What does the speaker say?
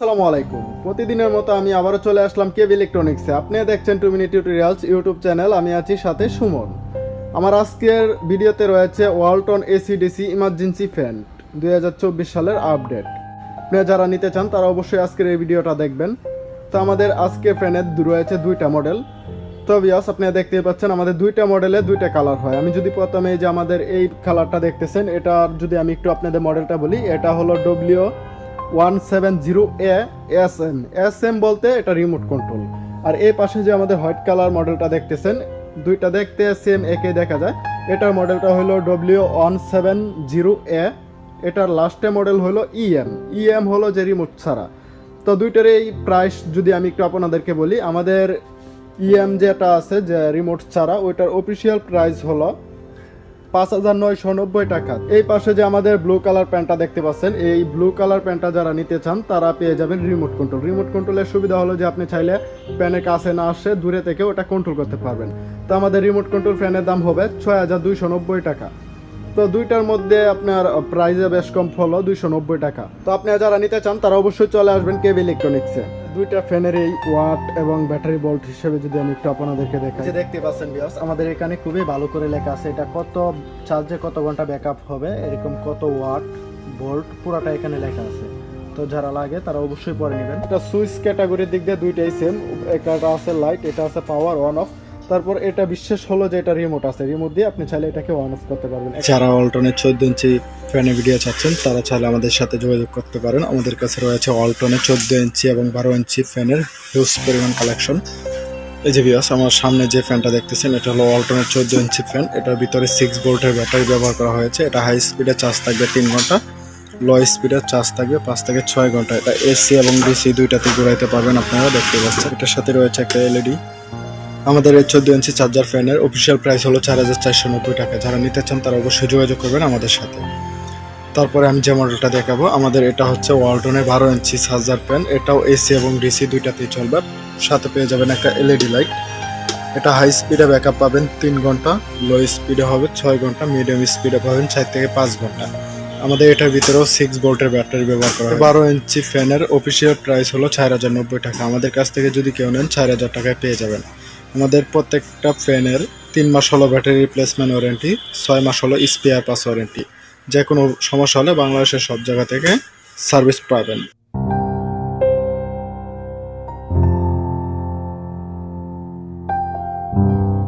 আসসালামু আলাইকুম। প্রতিদিনের মতো আমি আবারও চলে আসলাম কেব ইলেকট্রনিক্সে। আপনি দেখছেন two minute tutorials YouTube channel, আমি আছি সাথে সুমন। আমার আজকের ভিডিওতে রয়েছে ওয়ালটন এসিডিসি ইমার্জেন্সি ফ্যান, দুই হাজার চব্বিশ সালের আপডেট। আপনি যারা নিতে চান, তারা অবশ্যই আজকের এই ভিডিওটা দেখবেন। তো আমাদের আজকে ফ্যানের রয়েছে দুইটা মডেল। তো বিয়াস আপনি দেখতেই পাচ্ছেন, আমাদের দুইটা মডেলে দুইটা কালার হয়। আমি যদি প্রথমে এই যে আমাদের এই কালারটা দেখতেছেন এটা যদি আমি একটু আপনাদের মডেলটা বলি, এটা হলো W one seven zero A S M S M বলতে এটা রিমোট কন্ট্রোল আর এই পাশে যে আমাদের হোয়াইট কালার মডেলটা দেখতেছেন, দুইটা দেখতে সেম একে দেখা যায়। এটার মডেলটা হলো W one seven zero A এটার লাস্টে মডেল হলো ইএম ইএম হলো যে রিমোট ছাড়া। তো দুইটার এই প্রাইস যদি আমি একটু আপনাদেরকে বলি, আমাদের ইএম যেটা আছে যে রিমোট ছাড়া, ওইটার অফিসিয়াল প্রাইস হলো পাঁচ হাজার নয়শো নব্বই টাকা। এই পাশে যে আমাদের ব্লু কালার প্যান্টটা দেখতে পাচ্ছেন, এই ব্লু কালার প্যান্টটা যারা নিতে চান, তারা পেয়ে যাবেন রিমোট কন্ট্রোল রিমোট কন্ট্রোলের সুবিধা হলো যে আপনি চাইলে প্যানের কাছে না আসে, দূরে থেকে ওটা কন্ট্রোল করতে পারবেন। তো আমাদের রিমোট কন্ট্রোল ফ্যানের দাম হবে ছয় হাজার দুইশো নব্বই টাকা। তো দুইটার মধ্যে আপনার প্রাইসে বেশ কম হলো দুইশো নব্বই টাকা। তো আপনারা যারা নিতে চান, তারা অবশ্যই চলে আসবেন কেবি ইলেকট্রনিক্সে দুইটা ফ্যানের এই ওয়াট এবং ব্যাটারি ভোল্ট হিসেবে যদি আমি একটু আপনাদেরকে দেখাই। যে দেখতে পাচ্ছেন বিয়াস আমাদের এখানে খুবই ভালো করে লেখা আছে এটা কত চার্জে কত ঘণ্টা ব্যাকআপ হবে এরকম কত ওয়াট ভোল্ট পুরোটা এখানে লেখা আছে। তো যারা লাগে তারা অবশ্যই পরে নেবেন। এটা সুইচ ক্যাটাগরির দিক দিয়ে দুইটাই সেম একটা আছে লাইট এটা আছে পাওয়ার অন অফ তারপর এটা বিশ্বাস হলো যে এটা রিমোট আছে। রিমোট দিয়ে আপনি চাইলে এটাকে অন অফ করতে পারবেন। যারা অল্টনের চোদ্দ ইঞ্চি ফ্যানের ভিডিও চাচ্ছেন তারা চাইলে আমাদের সাথে যোগাযোগ করতে পারেন। আমাদের কাছে রয়েছে অল্টনের চোদ্দ ইঞ্চি এবং বারো ইঞ্চি ফ্যানের হিউজ পরিমাণ কালেকশন এই যে বিয়াস আমার সামনে যে ফ্যানটা দেখতেছেন, এটা হলো অল্টনের চোদ্দ ইঞ্চি ফ্যান এটার ভিতরে সিক্স ভোল্টের ব্যাটারি ব্যবহার করা হয়েছে। এটা হাই স্পিডে চার্জ থাকবে তিন ঘণ্টা লো স্পিডের চার্জ থাকবে পাঁচ থেকে ছয় ঘণ্টা। এটা এসি এবং ডিসি দুইটাতে ঘুরাইতে পারবেন আপনারা, দেখতে পাচ্ছেন। এটার সাথে রয়েছে একটা এলইডি আমাদের এই চোদ্দ ইঞ্চি চার্জার ফ্যানের অফিসিয়াল প্রাইস হলো চার হাজার চারশো নব্বই টাকা। যারা নিতে চান তারা অবশ্যই যোগাযোগ করবেন আমাদের সাথে। তারপরে আমি যে মডেলটা দেখাবো, আমাদের এটা হচ্ছে ওয়ালটনের বারো ইঞ্চি চার্জার ফ্যান। এটাও এসি এবং ডিসি দুইটাতেই চলবে। সাথে পেয়ে যাবেন একটা এলইডি লাইট এটা হাই স্পিডে ব্যাকআপ পাবেন তিন ঘণ্টা লো স্পিডে হবে ছয় ঘণ্টা মিডিয়াম স্পিডে পাবেন চার থেকে পাঁচ ঘণ্টা। আমাদের এটার ভিতরেও সিক্স ভোল্টের ব্যাটারি ব্যবহার করা হয়। বারো ইঞ্চি ফ্যানের অফিসিয়াল প্রাইস হলো চার হাজার নব্বই টাকা। আমাদের কাছ থেকে যদি কেউ নেন, চার হাজার টাকায় পেয়ে যাবেন। আমাদের প্রত্যেকটা ফ্যানের তিন মাস হলো ব্যাটারি রিপ্লেসমেন্ট ওয়ারেন্টি ছয় মাস হলো স্পেয়ার পাস ওয়ারেন্টি যে কোনো সমস্যা হলে বাংলাদেশের সব জায়গা থেকে সার্ভিস পাবেন।